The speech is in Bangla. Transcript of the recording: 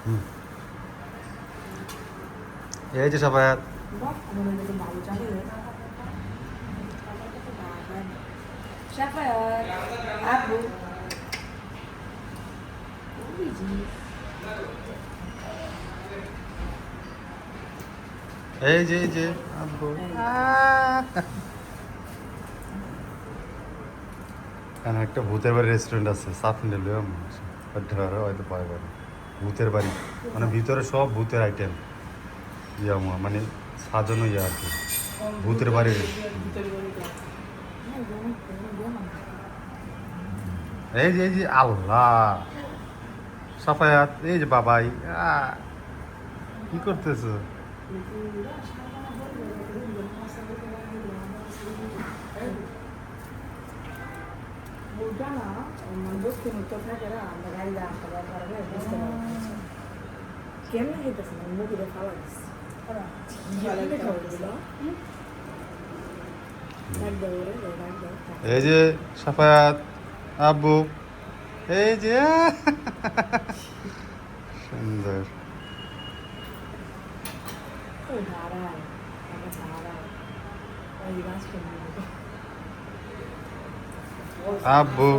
Hmm. Ya itu sahabat. Siapa ya? Abu. Eh, je, je, abu. Ah. এখানে একটা ভূতের বাড়ি রেস্টুরেন্ট আছে সাফিনে লিয়াম হয়তো পারে ভূতের বাড়ি। মানে ভিতরে সব ভূতের আইটেম ইয়া মানে সাজানো ইয়া আর কি। ভূতের বাড়ি এই যে এই যে আল্লাহ। সাফায়াত, এই যে বাবাই কি করতেছো? কেমন হইতেছে না মুখে খাওয়া দিচ্ছে কেমনে খাওয়া দিছিল ডাক দাও রে ডাক দাও এই যে সাফায়াত আব্বু এই যে সুন্দর দাঁড়ায় দাঁড়ায় ওই গাছ কেমন আব্বু